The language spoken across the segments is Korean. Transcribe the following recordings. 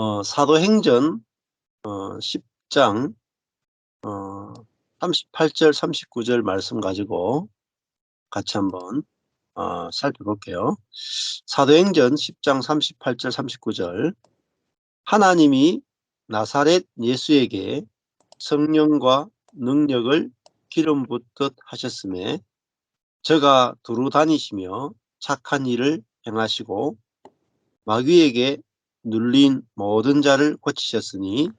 어, 사도행전 어, 10장 어, 38절 39절 말씀 가지고 같이 한번 어, 살펴볼게요. 사도행전 10장 38절 39절 하나님이 나사렛 예수에게 성령과 능력을 기름 붓듯 하셨음에 저가 두루 다니시며 착한 일을 행하시고 마귀에게 눌린 모든 자를 고치셨으니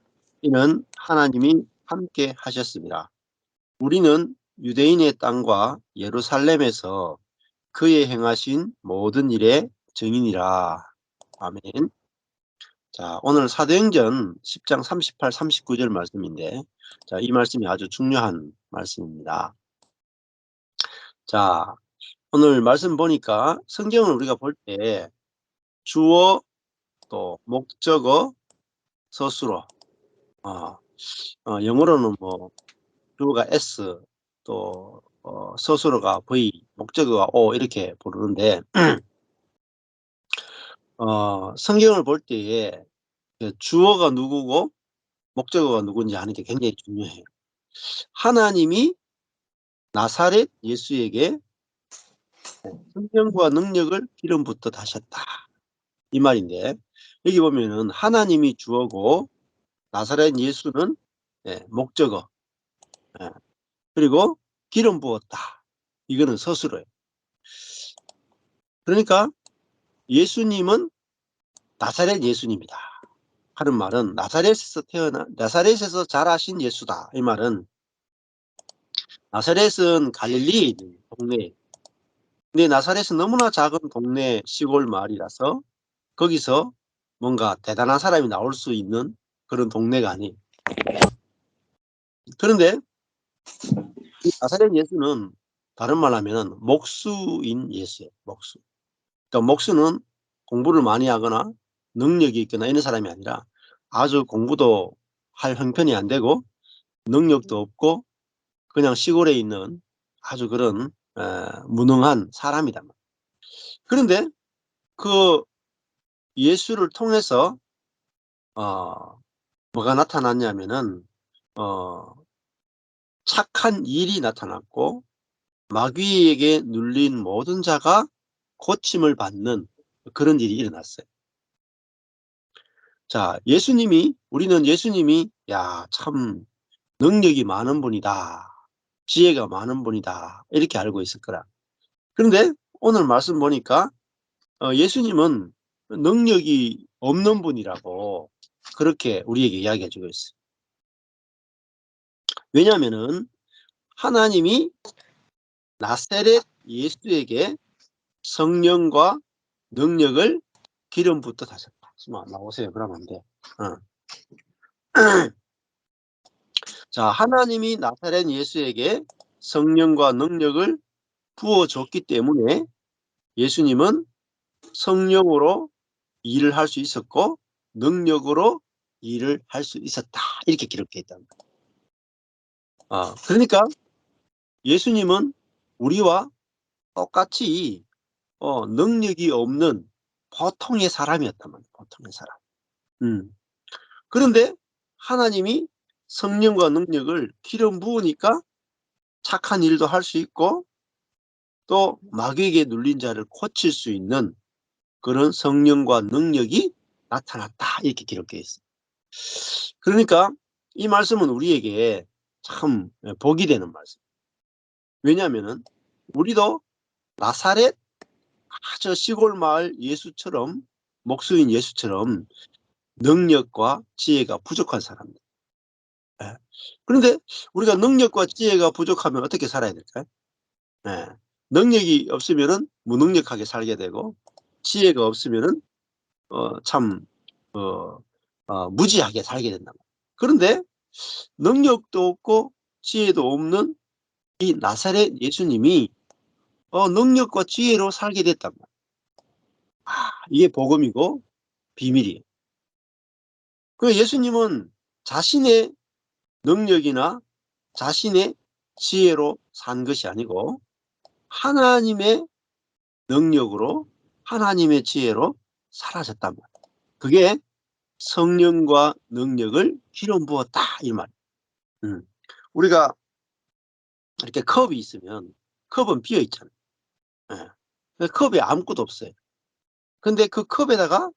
이는 하나님이 함께 하셨습니다. 우리는 유대인의 땅과 예루살렘에서 그의 행하신 모든 일의 증인이라. 아멘. 자, 오늘 사도행전 10장 38, 39절 말씀인데, 자, 이 말씀이 아주 중요한 말씀입니다. 자, 오늘 말씀 보니까 성경을 우리가 볼 때 주어 또 목적어 서술어 어, 어, 영어로는 뭐 주어가 S 또 어, 서술어가 V 목적어가 O 이렇게 부르는데 어, 성경을 볼 때에 그 주어가 누구고 목적어가 누군지 아는 게 굉장히 중요해요. 하나님이 나사렛 예수에게 성령과 능력을 기름 붓듯 하셨다. 이 말인데 여기 보면은 하나님이 주어고 나사렛 예수는 예, 목적어 예, 그리고 기름 부었다. 이거는 서술어예요. 그러니까 예수님은 나사렛 예수님이다. 하는 말은 나사렛에서 태어나 나사렛에서 자라신 예수다. 이 말은 나사렛은 갈릴리 동네 근데 나사렛은 너무나 작은 동네 시골 마을이라서 거기서 뭔가 대단한 사람이 나올 수 있는 그런 동네가 아니에요. 그런데 나사렛 예수는 다른 말 하면 목수인 예수예요. 목수. 그러니까 목수는 공부를 많이 하거나 능력이 있거나 이런 사람이 아니라 아주 공부도 할 형편이 안 되고 능력도 없고 그냥 시골에 있는 아주 그런 에, 무능한 사람이다. 그런데 그 예수를 통해서 어, 뭐가 나타났냐면은 어, 착한 일이 나타났고 마귀에게 눌린 모든 자가 고침을 받는 그런 일이 일어났어요. 자, 예수님이 우리는 예수님이 야, 참 능력이 많은 분이다. 지혜가 많은 분이다. 이렇게 알고 있을 거라. 그런데 오늘 말씀 보니까 어, 예수님은 능력이 없는 분이라고 그렇게 우리에게 이야기해 주고 있어요. 왜냐하면은 하나님이 나세렛 예수에게 성령과 능력을 기름 붓듯 하셨다. 나오세요. 그러면 안 돼. 어. 자, 하나님이 나사렛 예수에게 성령과 능력을 부어줬기 때문에 예수님은 성령으로 일을 할 수 있었고 능력으로 일을 할 수 있었다. 이렇게 기록되어 있다. 아, 그러니까 예수님은 우리와 똑같이 어, 능력이 없는 보통의 사람이었단 말이에요. 보통의 사람. 음. 그런데 하나님이 성령과 능력을 기름 부으니까 착한 일도 할 수 있고 또 마귀에게 눌린 자를 고칠 수 있는 그런 성령과 능력이 나타났다 이렇게 기록되어 있어요. 그러니까 이 말씀은 우리에게 참 복이 되는 말씀. 왜냐하면 우리도 나사렛 아주 시골 마을 예수처럼 목수인 예수처럼 능력과 지혜가 부족한 사람들. 예. 그런데 우리가 능력과 지혜가 부족하면 어떻게 살아야 될까요? 예. 능력이 없으면 무능력하게 살게 되고 지혜가 없으면 어, 참 어, 어, 무지하게 살게 된다. 그런데 능력도 없고 지혜도 없는 이 나사렛 예수님이 어, 능력과 지혜로 살게 됐단 말이에요. 아, 이게 복음이고 비밀이에요. 그 예수님은 자신의 능력이나 자신의 지혜로 산 것이 아니고 하나님의 능력으로 하나님의 지혜로 사라졌단 말이에요. 그게 성령과 능력을 기름 부었다 이 말. 음. 우리가 이렇게 컵이 있으면 컵은 비어 있잖아요. 예. 컵에 아무것도 없어요. 근데 그 컵에다가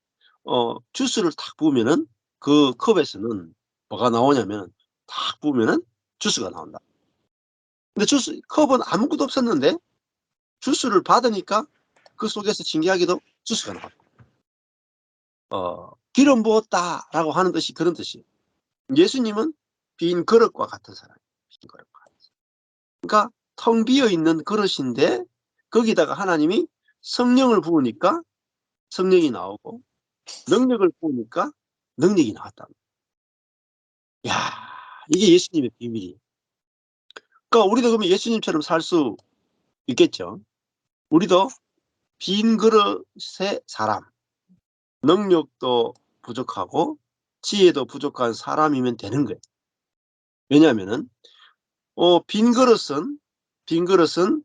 어, 주스를 탁 부으면은 그 컵에서는 뭐가 나오냐면 탁 부으면은 주스가 나온다. 근데 주스 컵은 아무것도 없었는데 주스를 받으니까 그 속에서 신기하게도 주스가 나왔다. 어, 기름 부었다라고 하는 뜻이 그런 뜻이에요. 예수님은 빈 그릇과 같은 사람. 빈 그릇과. 같은 사람. 그러니까 텅 비어 있는 그릇인데 거기다가 하나님이 성령을 부으니까 성령이 나오고 능력을 부으니까 능력이 나왔다. 야, 이게 예수님의 비밀이에요. 그러니까 우리도 그러면 예수님처럼 살 수 있겠죠. 우리도 빈 그릇의 사람, 능력도 부족하고 지혜도 부족한 사람이면 되는 거예요. 왜냐하면은 어, 빈 그릇은 빈 그릇은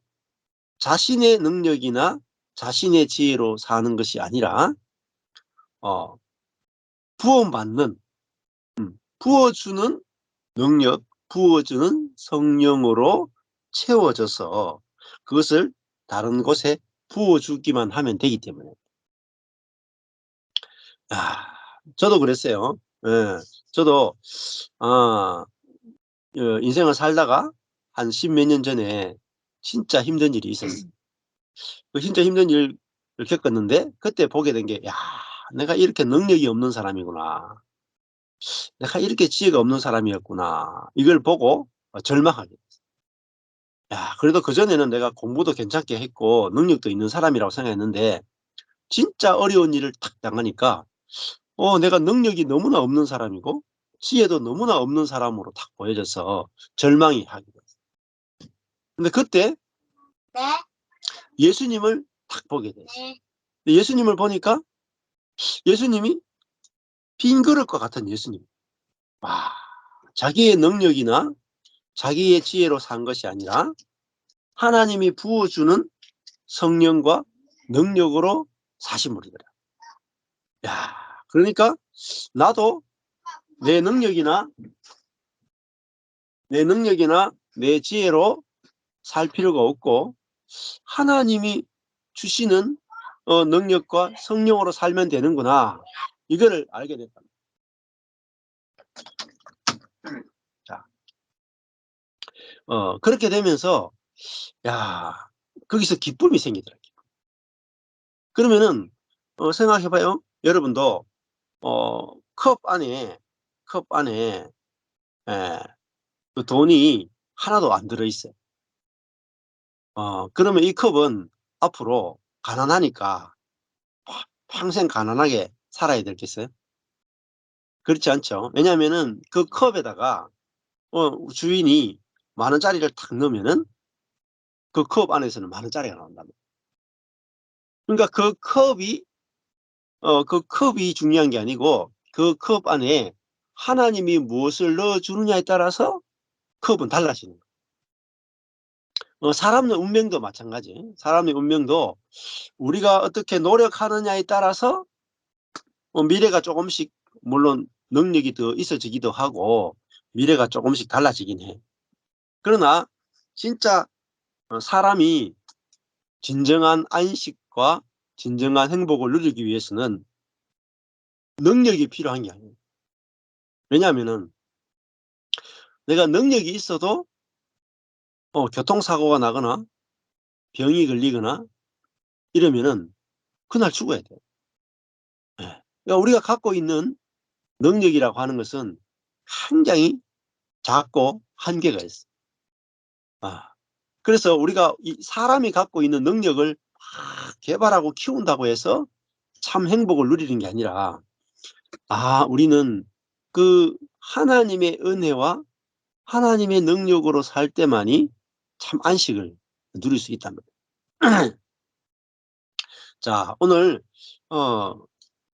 자신의 능력이나 자신의 지혜로 사는 것이 아니라 어, 부어받는 음, 부어주는 능력, 부어주는 성령으로 채워져서 그것을 다른 곳에 부어주기만 하면 되기 때문에 아, 저도 그랬어요. 예, 저도 아, 어, 인생을 살다가 한 십 몇 년 전에 진짜 힘든 일이 있었어요. 그 진짜 힘든 일을 겪었는데 그때 보게 된 게 야, 내가 이렇게 능력이 없는 사람이구나. 내가 이렇게 지혜가 없는 사람이었구나. 이걸 보고 절망하게 됐어요. 야, 그래도 그전에는 내가 공부도 괜찮게 했고 능력도 있는 사람이라고 생각했는데 진짜 어려운 일을 탁 당하니까 어, 내가 능력이 너무나 없는 사람이고 지혜도 너무나 없는 사람으로 탁 보여져서 절망이 하게 됐어요. 근데 그때 네, 예수님을 탁 보게 됐어요. 네. 예수님을 보니까 예수님이 빈 그릇과 같은 예수님. 와, 자기의 능력이나 자기의 지혜로 산 것이 아니라 하나님이 부어주는 성령과 능력으로 사신 분이더라. 야, 그러니까 나도 내 능력이나 내 능력이나 내 지혜로 살 필요가 없고 하나님이 주시는 어, 능력과 성령으로 살면 되는구나. 이거를 알게 됐다. 자, 어, 그렇게 되면서 야 거기서 기쁨이 생기더라. 기쁨. 그러면은 어, 생각해봐요. 여러분도 어, 컵 안에 컵 안에 에, 그 돈이 하나도 안 들어있어요. 어, 그러면 이 컵은 앞으로 가난하니까 평생 가난하게 살아야 되겠어요? 그렇지 않죠. 왜냐하면은 그 컵에다가 어, 주인이 만 원짜리를 탁 넣으면은 그 컵 안에서는 만 원짜리가 나온다. 그러니까 그 컵이 어, 그 컵이 중요한 게 아니고 그 컵 안에 하나님이 무엇을 넣어 주느냐에 따라서 컵은 달라지는 거예요. 어, 사람의 운명도 마찬가지. 사람의 운명도 우리가 어떻게 노력하느냐에 따라서 어, 미래가 조금씩 물론 능력이 더 있어지기도 하고 미래가 조금씩 달라지긴 해. 그러나 진짜 어, 사람이 진정한 안식과 진정한 행복을 누리기 위해서는 능력이 필요한 게 아니에요. 왜냐하면은 내가 능력이 있어도 어, 교통사고가 나거나 병이 걸리거나 이러면은 그날 죽어야 돼. 예. 그러니까 우리가 갖고 있는 능력이라고 하는 것은 굉장히 작고 한계가 있어. 아, 그래서 우리가 이 사람이 갖고 있는 능력을 개발하고 키운다고 해서 참 행복을 누리는 게 아니라 아 우리는 그 하나님의 은혜와 하나님의 능력으로 살 때만이 참 안식을 누릴 수 있단 말이에요. 자 오늘 어,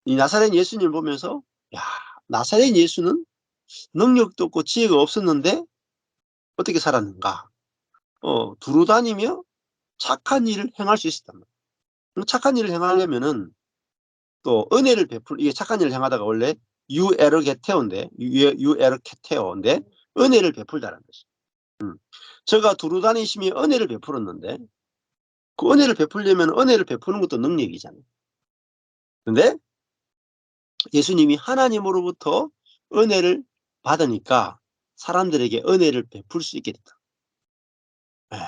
이 나사렛 예수님을 보면서 야 나사렛 예수는 능력도 없고 지혜가 없었는데 어떻게 살았는가 어, 두루 다니며 착한 일을 행할 수 있었단 말이에요. 착한 일을 행하려면은 또 은혜를 베풀 이게 착한 일을 행하다가 원래 유에르게테오인데 유- 유에르케테오인데 은혜를 베풀다라는 것이. 음. 저가 두루 다니심이 은혜를 베풀었는데 그 은혜를 베풀려면 은혜를 베푸는 것도 능력이잖아요. 근데 예수님이 하나님으로부터 은혜를 받으니까 사람들에게 은혜를 베풀 수 있게 됐다. 예.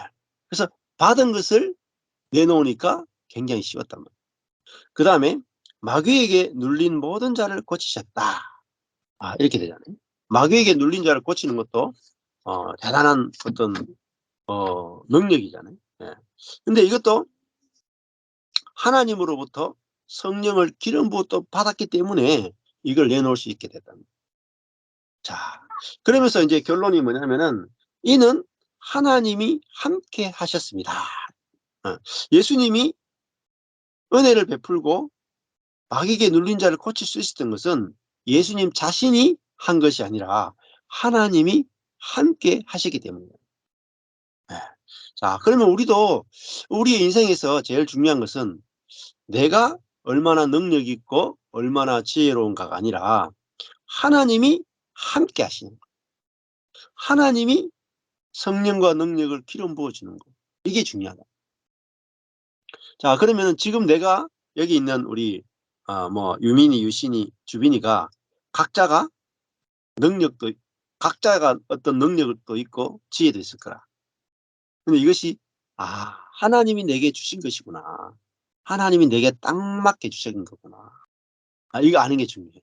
그래서 받은 것을 내놓으니까 굉장히 쉬웠단 말이에요. 그 다음에 마귀에게 눌린 모든 자를 고치셨다. 아, 이렇게 되잖아요. 마귀에게 눌린 자를 고치는 것도 어, 대단한 어떤 어, 능력이잖아요. 예. 근데 이것도 하나님으로부터 성령을 기름 부어 받았기 때문에 이걸 내놓을 수 있게 됐다. 자, 그러면서 이제 결론이 뭐냐면은 이는 하나님이 함께 하셨습니다. 어, 예수님이 은혜를 베풀고 마귀에게 눌린 자를 고칠 수 있었던 것은 예수님 자신이 한 것이 아니라 하나님이 함께 하시기 때문이에요. 네. 자, 그러면 우리도 우리의 인생에서 제일 중요한 것은 내가 얼마나 능력 있고 얼마나 지혜로운가가 아니라 하나님이 함께 하시는 거. 하나님이 성령과 능력을 기름 부어주는 거. 이게 중요하다. 자, 그러면 지금 내가 여기 있는 우리 어, 뭐 유민이, 유신이, 주빈이가 각자가 능력도 각자가 어떤 능력도 있고 지혜도 있을 거라. 근데 이것이 아 하나님이 내게 주신 것이구나. 하나님이 내게 딱 맞게 주신 거구나. 아, 이거 아는 게 중요해.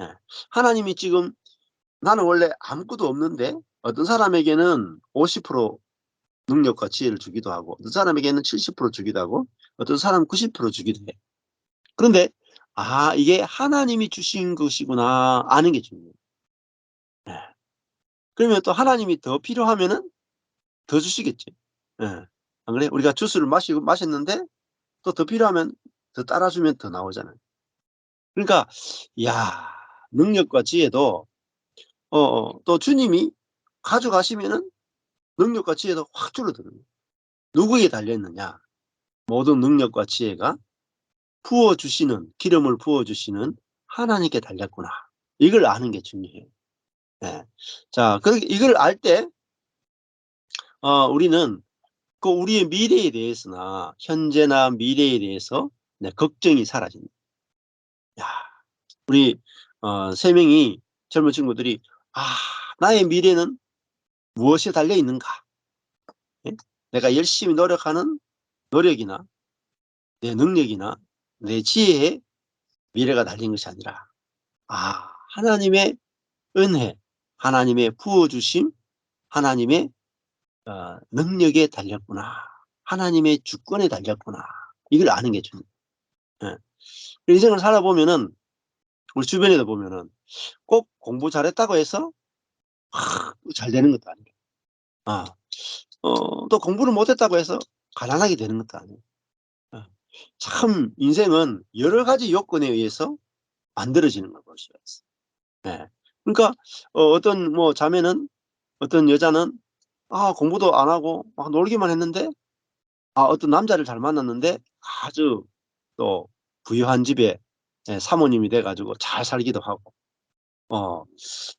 네. 하나님이 지금 나는 원래 아무것도 없는데 어떤 사람에게는 50% 능력과 지혜를 주기도 하고 어떤 사람에게는 70% 주기도 하고 어떤 사람은 90% 주기도 해. 그런데 아 이게 하나님이 주신 것이구나 아는 게 중요해요. 네. 그러면 또 하나님이 더 필요하면은 더 주시겠지. 네. 안 그래? 우리가 주스를 마시고 마셨는데 또 더 필요하면 더 따라주면 더 나오잖아요. 그러니까 야 능력과 지혜도 어, 어, 또 주님이 가져가시면은 능력과 지혜도 확 줄어드는 거예요. 누구에 달려있느냐? 모든 능력과 지혜가 부어주시는, 기름을 부어주시는 하나님께 달렸구나. 이걸 아는 게 중요해요. 네. 자, 그, 이걸 알 때, 어, 우리는 그 우리의 미래에 대해서나, 현재나 미래에 대해서 네, 걱정이 사라집니다. 야, 우리, 어, 세 명이 젊은 친구들이, 아, 나의 미래는 무엇에 달려 있는가? 예? 내가 열심히 노력하는 노력이나 내 능력이나 내 지혜에 미래가 달린 것이 아니라 아 하나님의 은혜, 하나님의 부어주심, 하나님의 어, 능력에 달렸구나. 하나님의 주권에 달렸구나. 이걸 아는 게 중요해요. 예. 인생을 살아보면은 우리 주변에도 보면은 꼭 공부 잘했다고 해서 아, 잘 되는 것도 아니에요. 아, 어, 또 공부를 못했다고 해서 가난하게 되는 것도 아니에요. 어, 참 인생은 여러 가지 요건에 의해서 만들어지는 걸 볼 수가 있어요. 네. 그러니까 어, 떤뭐 자매는 어떤 여자는 아 공부도 안 하고 막 놀기만 했는데 아 어떤 남자를 잘 만났는데 아주 또 부유한 집에 예, 사모님이 돼가지고 잘 살기도 하고 어,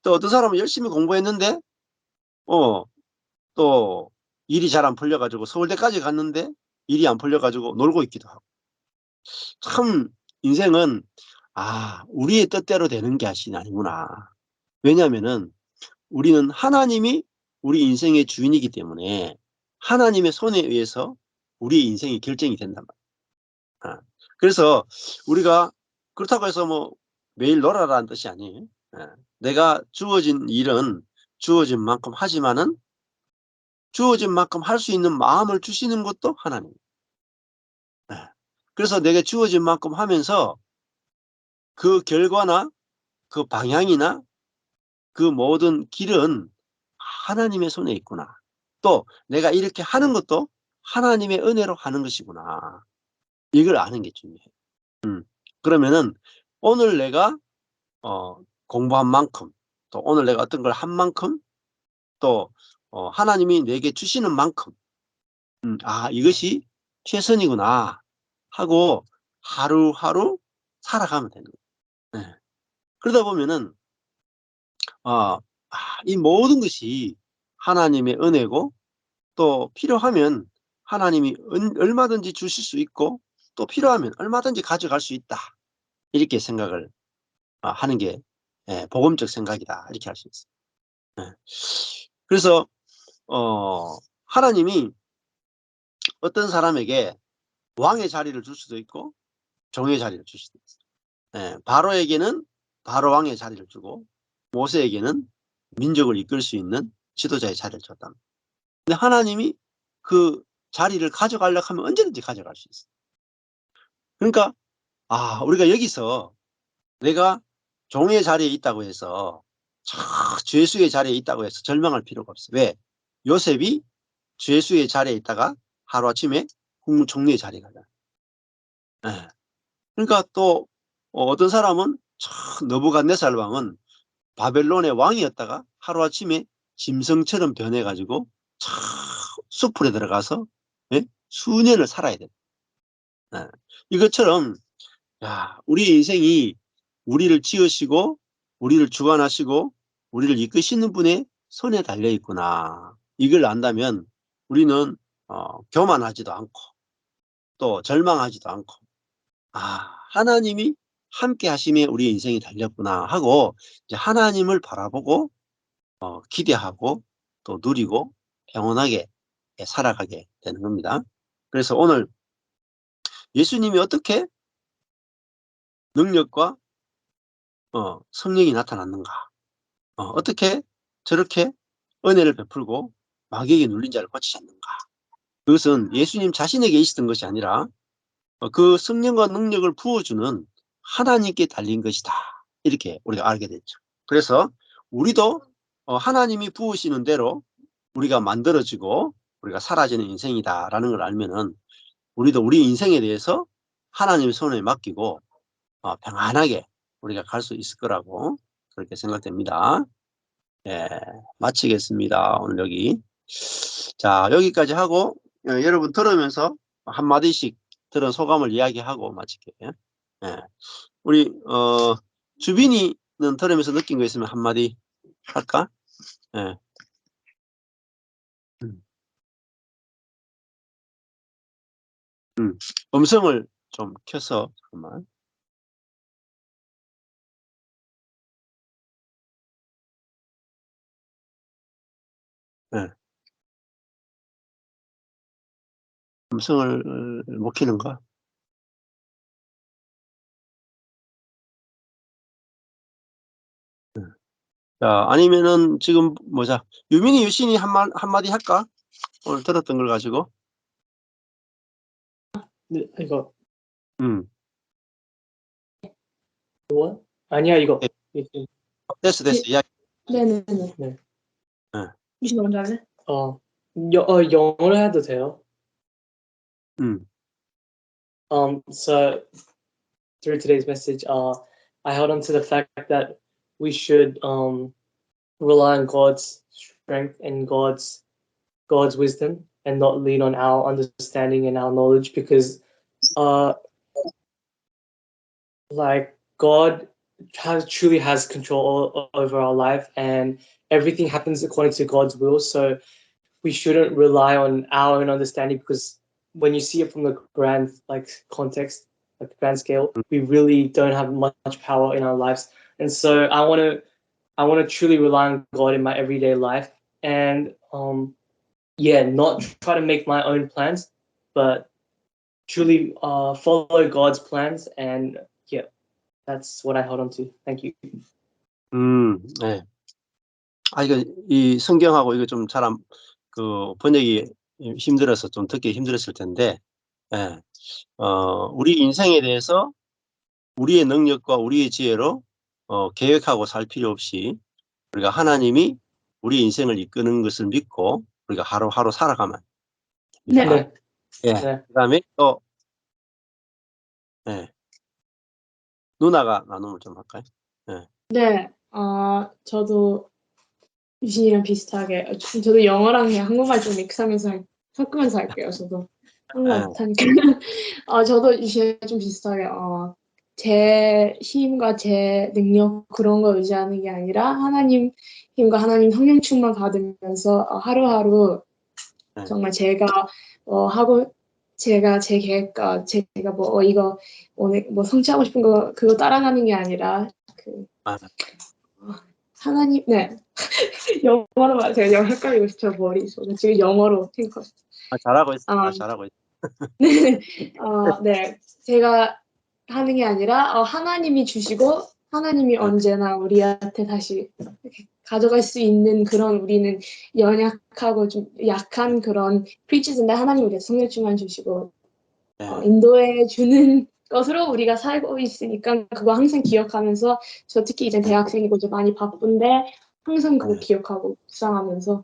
또 어떤 사람은 열심히 공부했는데 어, 또 일이 잘 안 풀려가지고 서울대까지 갔는데 일이 안 풀려가지고 놀고 있기도 하고 참 인생은 아 우리의 뜻대로 되는 게 아니구나 왜냐하면은 우리는 하나님이 우리 인생의 주인이기 때문에 하나님의 손에 의해서 우리의 인생이 결정이 된단 말이에요. 아, 그래서 우리가 그렇다고 해서 뭐 매일 놀아라는 뜻이 아니에요. 아, 내가 주어진 일은 주어진 만큼 하지만은 주어진 만큼 할 수 있는 마음을 주시는 것도 하나님. 네. 그래서 내가 주어진 만큼 하면서 그 결과나 그 방향이나 그 모든 길은 하나님의 손에 있구나. 또 내가 이렇게 하는 것도 하나님의 은혜로 하는 것이구나. 이걸 아는 게 중요해요. 음. 그러면은 오늘 내가 어, 공부한 만큼 또 오늘 내가 어떤 걸 한 만큼 또 어, 하나님이 내게 주시는 만큼 음, 아 이것이 최선이구나 하고 하루하루 살아가면 되는 거예요. 네. 그러다 보면은 아, 아, 이 모든 것이 하나님의 은혜고 또 필요하면 하나님이 은- 얼마든지 주실 수 있고 또 필요하면 얼마든지 가져갈 수 있다. 이렇게 생각을 아, 하는 게 예, 복음적 생각이다. 이렇게 할 수 있어요. 예. 그래서 어, 하나님이 어떤 사람에게 왕의 자리를 줄 수도 있고 종의 자리를 줄 수도 있어요. 예, 바로에게는 바로 왕의 자리를 주고 모세에게는 민족을 이끌 수 있는 지도자의 자리를 줬다. 근데 하나님이 그 자리를 가져가려고 하면 언제든지 가져갈 수 있어요. 그러니까 아 우리가 여기서 내가 종의 자리에 있다고 해서 차, 죄수의 자리에 있다고 해서 절망할 필요가 없어요. 왜? 요셉이 죄수의 자리에 있다가 하루아침에 국무총리의 자리에 가잖아요. 예. 그러니까 또 어, 어떤 사람은 참 너부갓네살 왕은 바벨론의 왕이었다가 하루아침에 짐승처럼 변해가지고 참 숲풀에 들어가서 예? 수년을 살아야 돼. 예. 이것처럼 야, 우리 인생이 우리를 지으시고 우리를 주관하시고 우리를 이끄시는 분의 손에 달려 있구나. 이걸 안다면 우리는 어, 교만하지도 않고 또 절망하지도 않고 아 하나님이 함께 하심에 우리 인생이 달렸구나 하고 이제 하나님을 바라보고 어, 기대하고 또 누리고 평온하게 살아가게 되는 겁니다. 그래서 오늘 예수님이 어떻게 능력과 어, 성령이 나타났는가? 어, 떻게 저렇게 은혜를 베풀고 마귀에게 눌린 자를 고치셨는가? 그것은 예수님 자신에게 있었던 것이 아니라 어, 그 성령과 능력을 부어주는 하나님께 달린 것이다. 이렇게 우리가 알게 됐죠. 그래서 우리도 어, 하나님이 부으시는 대로 우리가 만들어지고 우리가 사라지는 인생이다라는 걸 알면은 우리도 우리 인생에 대해서 하나님의 손에 맡기고 어, 평안하게 우리가 갈 수 있을 거라고 그렇게 생각됩니다. 예, 마치겠습니다. 오늘 여기. 자, 여기까지 하고 예, 여러분 들으면서 한마디씩 들은 소감을 이야기하고 마칠게요. 예. 우리 어, 주빈이는 들으면서 느낀 거 있으면 한마디 할까? 예. 음. 음, 음성을 좀 켜서 잠깐만. 예. 음성을 못 켜는가? 예. 자, 아니면은 지금 뭐자 유민이 유신이 한마 한마디 할까? 오늘 들었던 걸 가지고. 네, 이거 음. 뭐? 아니야 이거. 네. 됐어 됐어. 이야기. 네네네. 네. 네. 유신 먼저 할래? 어, 여, 어 영어로 해도 돼요. 음. Um, so through today's message, uh, I held on to the fact that we should um rely on God's strength and God's God's wisdom and not lean on our understanding and our knowledge because uh like God has truly has control o- over our life and everything happens according to God's will. So we shouldn't rely on our own understanding because when you see it from the grand like context, like the grand scale, we really don't have much power in our lives. And so I want to I want to truly rely on God in my everyday life and um yeah, not try to make my own plans, but truly uh follow God's plans and yeah, that's what I held on to. Thank you. 음. 네. 아 이거 이 성경하고 이거 좀 잘 안 그 번역이 힘들어서 좀 듣기 힘들었을 텐데 예. 어 우리 인생에 대해서 우리의 능력과 우리의 지혜로 어 계획하고 살 필요 없이 우리가 하나님이 우리 인생을 이끄는 것을 믿고 우리가 하루하루 살아가면 네. 네. 예. 네. 그 다음에 또 예. 누나가 나눔을 좀 할까요? 네. 어, 저도 유신이랑 비슷하게 어, 저- 저도 영어랑 그냥 한국말 좀 믹스하면서 할- 섞으면서 할게요. 저도 한국말 네. 못하니까. 어, 저도 유신이랑 좀 비슷하게 어, 제 힘과 제 능력 그런 거 의지하는 게 아니라 하나님 힘과 하나님 성령 충만 받으면서 어, 하루하루 네. 정말 제가 어, 하고 제가 제 계획과 제가 뭐 어, 이거 오늘 뭐 성취하고 싶은 거 그거 따라가는 게 아니라 그 아. 어, 하나님 네 영어로 말 제가 영어 헷갈리고 싶죠 머릿속에 지금 영어로 생각 아, 잘하고 있어. 아, 아. 잘하고 있어. 네, 어, 네, 제가 하는 게 아니라 어, 하나님이 주시고 하나님이 언제나 우리한테 다시 가져갈 수 있는 그런 우리는 연약하고 좀 약한 그런 프리치즈인데 하나님 우리한테 성령충만 주시고 네. 어, 인도해 주는 것으로 우리가 살고 있으니까 그거 항상 기억하면서 저 특히 이제 대학생이고 좀 많이 바쁜데 항상 그거 네. 기억하고 묵상하면서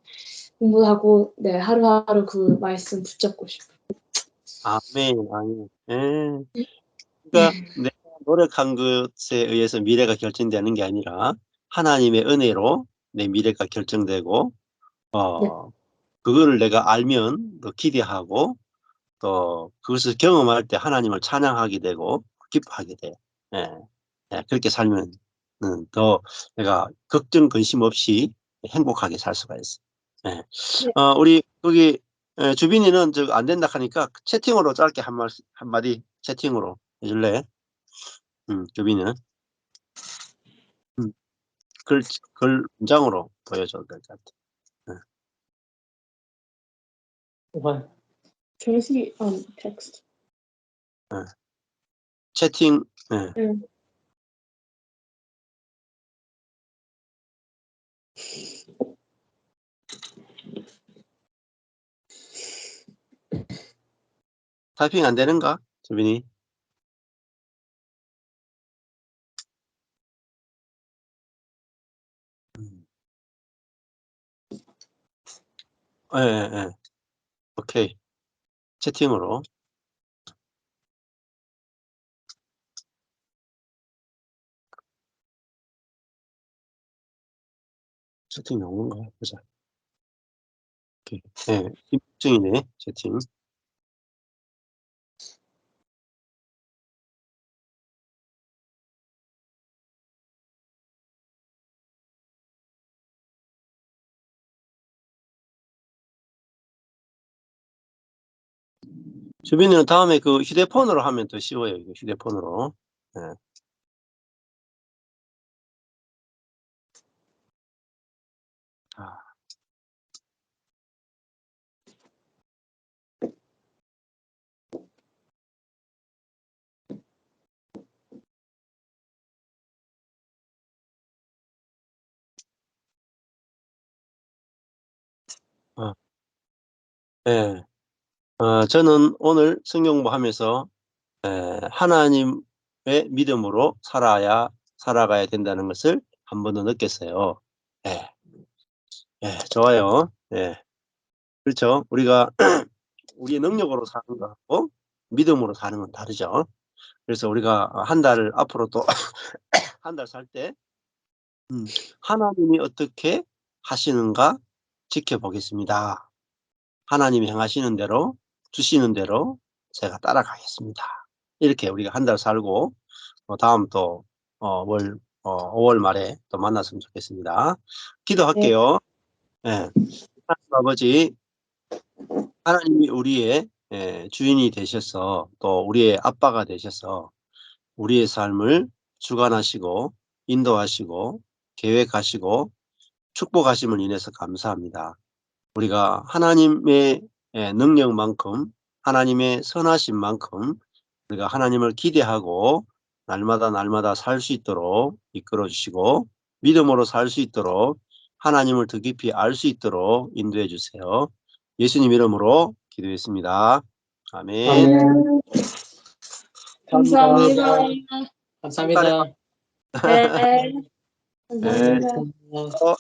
공부하고 네 하루하루 그 말씀 붙잡고 싶어요. 아멘, 아멘. 예. 그러니까 내가 노력한 것에 의해서 미래가 결정되는 게 아니라 하나님의 은혜로 내 미래가 결정되고 어 그거를 내가 알면 더 기대하고 또 그것을 경험할 때 하나님을 찬양하게 되고 기뻐하게 돼. 예. 예, 그렇게 살면 음, 더 내가 걱정 근심 없이 행복하게 살 수가 있어. 예. 어, 우리 거기 예, 주빈이는 저안 된다 하니까 채팅으로 짧게 한 말 한마디 채팅으로 해줄래? 음, 주빈이는 음, 글, 글 문장으로 보여줘도 될 것 같아. What? You see um text? 채팅 예. 응. 타이핑 안 되는가? 주빈이? 음. 예, 예, 예. 오케이. 채팅으로. 채팅 나오는가? 보자. 오케이. 예, 입증이네, 채팅. 주빈이는 다음에 그 휴대폰으로 하면 더 쉬워요, 휴대폰으로. 예. 아. 예. 어, 저는 오늘 성경 공부하면서 에, 하나님의 믿음으로 살아야 살아가야 된다는 것을 한 번 더 느꼈어요. 예. 예, 좋아요. 예. 그렇죠. 우리가 우리의 능력으로 사는 거하고 믿음으로 사는 건 다르죠. 그래서 우리가 한달 앞으로 또 한 달 살때 음, 하나님이 어떻게 하시는가 지켜보겠습니다. 하나님이 행하시는 대로 주시는 대로 제가 따라가겠습니다. 이렇게 우리가 한 달 살고 어, 다음 또 어, 월, 어, 5월 말에 또 만났으면 좋겠습니다. 기도할게요. 예. 하나님 아버지, 하나님이 우리의 예, 주인이 되셔서 또 우리의 아빠가 되셔서 우리의 삶을 주관하시고 인도하시고 계획하시고 축복하심을 인해서 감사합니다. 우리가 하나님의 예, 능력만큼 하나님의 선하심만큼 우리가 하나님을 기대하고 날마다 날마다 살 수 있도록 이끌어 주시고 믿음으로 살 수 있도록 하나님을 더 깊이 알 수 있도록 인도해 주세요. 예수님 이름으로 기도했습니다. 아멘. 아멘. 감사합니다. 감사합니다. 네. 감사합니다. 감사합니다.